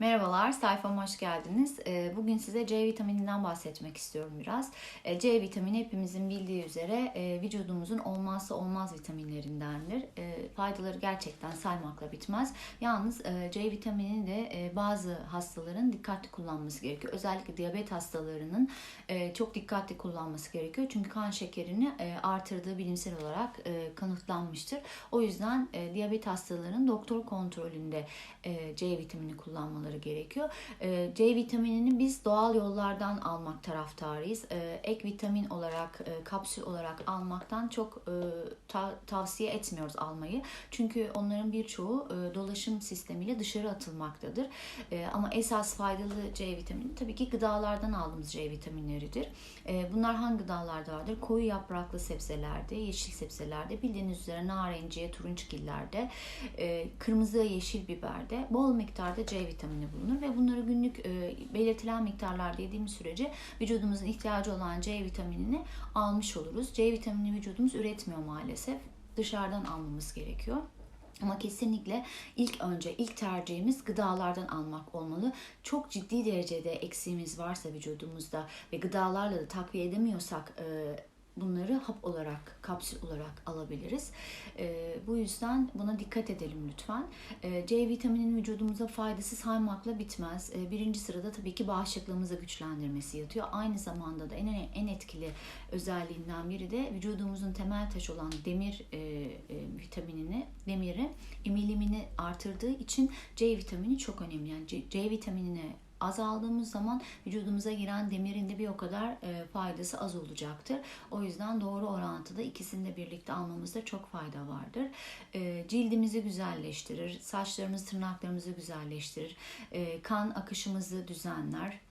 Merhabalar, sayfama hoş geldiniz. Ee, Bugün size C vitamininden bahsetmek istiyorum biraz. Ee, C vitamini hepimizin bildiği üzere e, vücudumuzun olmazsa olmaz vitaminlerindendir. Ee, Faydaları gerçekten saymakla bitmez. Yalnız e, C vitaminini de e, bazı hastaların dikkatli kullanması gerekiyor. Özellikle diyabet hastalarının çok dikkatli kullanması gerekiyor. Çünkü kan şekerini e, artırdığı bilimsel olarak e, kanıtlanmıştır. O yüzden e, diyabet hastalarının doktor kontrolünde C vitamini kullanmaları gerekiyor. C vitaminini biz doğal yollardan almak taraftarıyız. Ek vitamin olarak, kapsül olarak almaktan çok ta- tavsiye etmiyoruz almayı. Çünkü onların birçoğu dolaşım sistemiyle dışarı atılmaktadır. Ama esas faydalı C vitamini tabii ki gıdalardan aldığımız C vitaminleridir. E, bunlar hangi gıdalarda vardır? Koyu yapraklı sebzelerde, yeşil sebzelerde, bildiğiniz üzere narenciye, turunçgillerde, e, kırmızı yeşil biberde bol miktarda C vitamini bulunur ve bunları günlük e, belirtilen miktarlarda yediğimiz sürece vücudumuzun ihtiyacı olan C vitaminini almış oluruz. C vitamini vücudumuz üretmiyor maalesef. Dışarıdan almamız gerekiyor. Ama kesinlikle ilk önce ilk tercihimiz gıdalardan almak olmalı. Çok ciddi derecede eksiğimiz varsa vücudumuzda ve gıdalarla da takviye edemiyorsak e, bunları hap olarak, kapsül olarak alabiliriz. E, bu yüzden buna dikkat edelim lütfen. E, C vitaminin vücudumuza faydası saymakla bitmez. E, birinci sırada tabii ki bağışıklığımızı güçlendirmesi yatıyor. Aynı zamanda da en en etkili özelliğinden biri de vücudumuzun temel taşı olan demir e, e, vitaminini, demiri emilimini artırdığı için C vitamini çok önemli. Yani C, C vitaminini az aldığımız zaman vücudumuza giren demirin de bir o kadar e, faydası az olacaktır. O yüzden doğru orantıda ikisini de birlikte almamızda çok fayda vardır. E, cildimizi güzelleştirir, saçlarımızı, tırnaklarımızı güzelleştirir, e, kan akışımızı düzenler.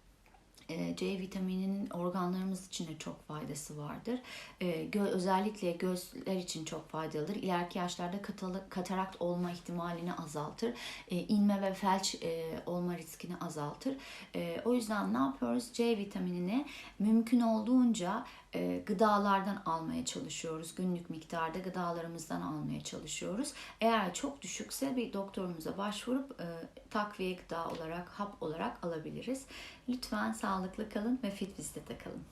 E, C vitamininin organlarımız için de çok faydası vardır. E, özellikle gözler için çok faydalıdır. İleriki yaşlarda katarakt olma ihtimalini azaltır. E, inme ve felç olma riskini azaltır. O yüzden ne yapıyoruz? C vitaminini mümkün olduğunca e, gıdalardan almaya çalışıyoruz. Günlük miktarda gıdalarımızdan almaya çalışıyoruz. Eğer çok düşükse bir doktorumuza başvurup e, takviye gıda olarak, hap olarak alabiliriz. Lütfen sağlıklı kalın ve fit vizite kalın.